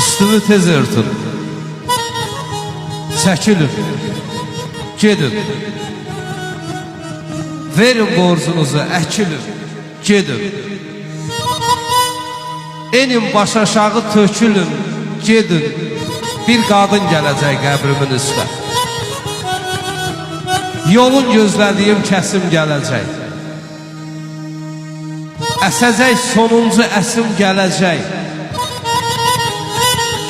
Üstümü tez örtün. Çəkilin. Gedin. Verin borcunuzu, əkilin. Gedin. Enin baş aşağı tökülün. Gedin. Bir qadın gələcək qəbrimin üstə. Yolun gözlədiyim kəsim gələcək. Əsəcək sonuncu əsim gələcək.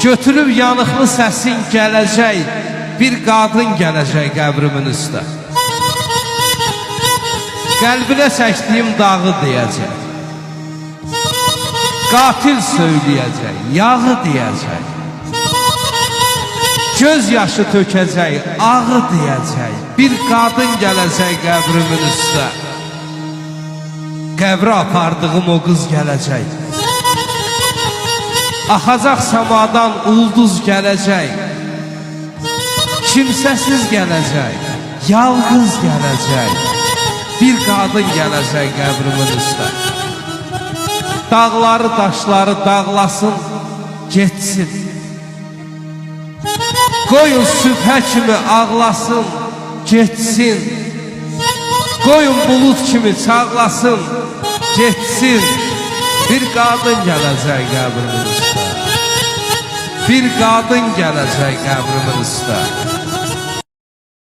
Götürüb yanıqlı səsin gələcək. Bir qadın gələcək qəbrimin üstə. Qəlbinə çəkdiyim dağı deyəcək. Qatil söyləyəcək, yağı deyəcək. Göz yaşı tökəcək, ağı deyəcək. Bir qadın gələcək qəbrimin üstə. Qəbrə apardığım o qız gələcək. Axacaq səmadan ulduz gələcək. Kimsəsiz gələcək. Yalqız gələcək. Bir qadın gələcək qəbrimin üstə. Dağları, daşları dağlasın, getsin. Qoyun sübhə kimi ağlasın, getsin. Qoyun bulut kimi çağlasın, getsin. Bir qadın gələcək qəbrimin üstə. Bir qadın gələcək qəbrimin üstə.